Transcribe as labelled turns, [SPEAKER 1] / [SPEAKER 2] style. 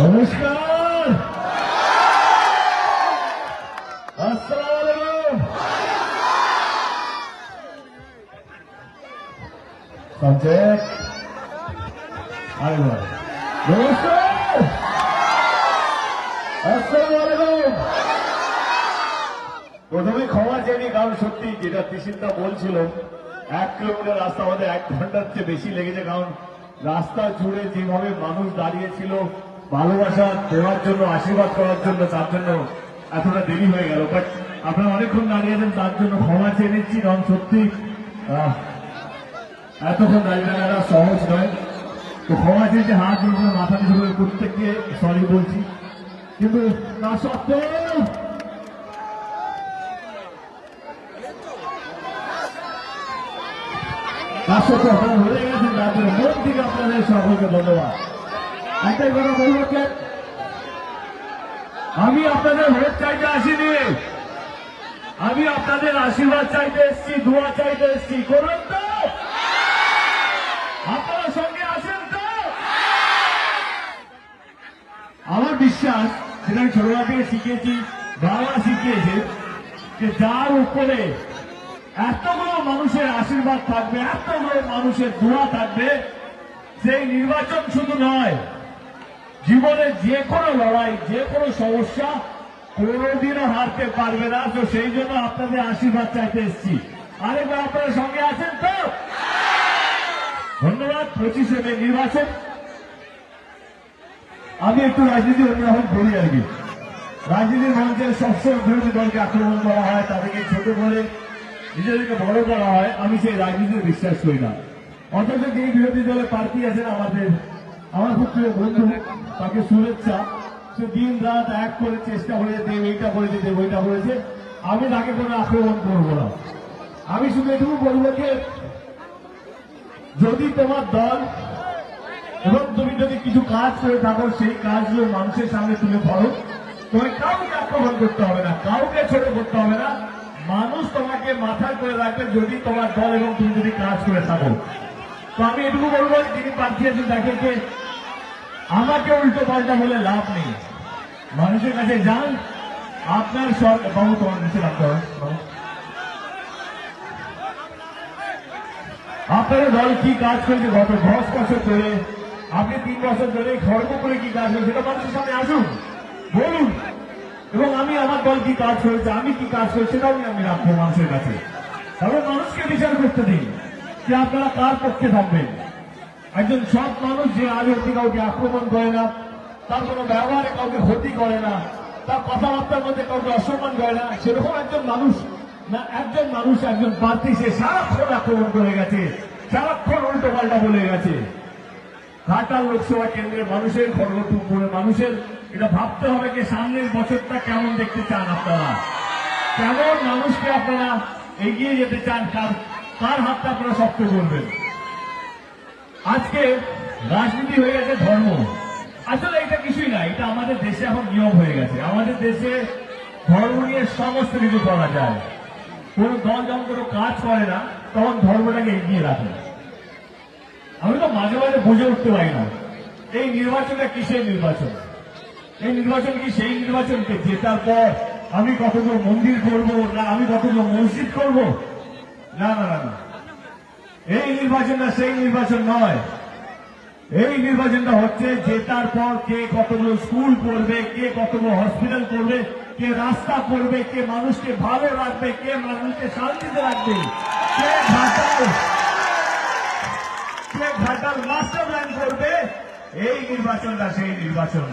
[SPEAKER 1] নমস্কার। আলাইকুম। সাবজেক্ট নমস্কার। আসসালামু প্রথমে ক্ষমা চেয়ে নিই, কারণ সত্যি যেটা তিসিনটা বলছিল এক কিলোমিটার রাস্তা আমাদের এক ঘণ্টার চেয়ে বেশি লেগেছে কারণ রাস্তা জুড়ে যেভাবে মানুষ দাঁড়িয়েছিল ভালোবাসা দেওয়ার জন্য, আশীর্বাদ করার জন্য, তার জন্য এতটা দেরি হয়ে গেল। বাট আপনারা অনেকক্ষণ দাঁড়িয়েছেন তার জন্য ক্ষমা চেয়ে নিচ্ছি, কারণ সত্যি এতক্ষণ দাঁড়িয়ে থাকাটা সহজ নয়। তো ক্ষমা চেয়েছে হাত জোড় মাথা নিচু প্রত্যেককে সরি বলছি। কিন্তু তা সত্ত্বেও তার সাথে আপনারা হয়ে গেছেন, তার জন্য মন থেকে আপনাদের সকলকে ধন্যবাদ। একটাই কথা বলব আমি আপনাদের ভোট চাইতে আসিনি। আমি আপনাদের আশীর্বাদ চাইতে এসেছি, দোয়া চাইতে এসেছি। করুন তো। আপনারা সঙ্গে আসেন তো। আমার বিশ্বাস, যেটা আমি ছোটবেলা থেকে শিখেছি, বাবা শিখিয়েছে যে যার উপরে এতগুলো মানুষের আশীর্বাদ থাকবে, এতগুলো মানুষের দোয়া থাকবে, সেই নির্বাচন শুধু নয় জীবনে যে কোনো লড়াই, যে কোনো সমস্যা কোনোদিনও হারতে পারবে না। তো সেই জন্য আপনাদের আশীর্বাদ চাইতে এসেছি। আরেকবার আপনারা সঙ্গে আছেন তো? ধন্যবাদ, পঁচিশে মে নির্বাচন। আমি একটু রাজনীতি অন্যরকম করি আর কি। রাজনীতির মঞ্চে সবসময় বিরোধী দলকে আক্রমণ করা হয়, তাদেরকে ছোট করে নিজেদেরকে বড় করা হয়। আমি সেই রাজনীতিতে বিশ্বাস করি না। অথচ যে বিরোধী দলের প্রার্থী আছেন আমাদের আমার খুব প্রিয় বন্ধু তাকে শুভেচ্ছা। সে দিন রাত এক করে চেষ্টা করে দেব, এইটা করেছে, দেব, ওইটা করেছে। আমি তাকে কোনো আক্রমণ করব না। আমি শুধু এটুকু বলব যে, যদি তোমার দল এবং তুমি যদি কিছু কাজ করে থাকো, সেই কাজগুলো মানুষের সামনে তুলে ধরো। তোমায় কাউকে আক্রমণ করতে হবে না, কাউকে ছোট করতে হবে না। মানুষ তোমাকে মাথায় করে রাখবে যদি তোমার দল এবং তুমি যদি কাজ করে থাকো। তো আমি এটুকু বলব যিনি প্রার্থী আছেন তাকে আমাকে উল্টো পাল্টা বলে লাভ নেই। মানুষের কাছে যান, আপনার সরকার বাবু, তোমার নিচে রাখতে হবে। আপনার দল কি কাজ করেছে? গত দশ বছর ধরে, আপনি তিন বছর ধরে খর্ব করে কি কাজ করেছে? সেটা মানুষের সামনে আসুন, বলুন। এবং আমি আমার দল কি কাজ করেছে, আমি কি কাজ করেছি, সেটাও আমি রাখব মানুষের কাছে। তবে মানুষকে বিচার করতে দিন যে আপনারা কার পক্ষে থাকবেন? একজন সৎ মানুষ যে আজ অব্দি কাউকে আক্রমণ করে না, তার কোনো ব্যবহারে কাউকে ক্ষতি করে না, তার কথাবার্তার মধ্যে কাউকে অসম্মান করে না, সেরকম একজন মানুষ না, একজন মানুষ, একজন প্রার্থী সে সারাক্ষণ আক্রমণ করে গেছে, সারাক্ষণ উল্টো পাল্টা বলে গেছে। ঘাটাল লোকসভা কেন্দ্রের মানুষের খড়গপুরের মানুষের এটা ভাবতে হবে যে সামনের বছরটা কেমন দেখতে চান আপনারা? কেমন মানুষকে আপনারা এগিয়ে যেতে চান? কার কার হাতটা আপনারা শক্ত করবেন? আজকে রাজনীতি হয়ে গেছে ধর্ম। আসলে এটা কিছুই না, এটা আমাদের দেশে এখন নিয়ম হয়ে গেছে। আমাদের দেশে ধর্ম নিয়ে সমস্ত কিছু করা যায়। কোন দল যখন কোনো কাজ করে না, তখন ধর্মটাকে এগিয়ে রাখে। আমি তো মাঝে মাঝে বুঝে উঠতে পারি না, এই নির্বাচনটা কিসের নির্বাচন? এই নির্বাচন কি সেই নির্বাচনকে জেতার পর আমি কতগুলো মন্দির করব, না আমি কতগুলো মসজিদ করব? না না না না। এই নির্বাচনটা সেই নির্বাচন নয়। এই নির্বাচনটা হচ্ছে জেতার পর কে কতগুলো স্কুল করবে কে কতগুলো হসপিটাল করবে কে রাস্তা করবে কে মানুষকে ভালো রাখবে, কে মানুষকে শান্তিতে রাখবে। কে ঘাটাল কে ঘাটাল মাস্টার প্ল্যান করবে, এই নির্বাচনটা সেই নির্বাচন।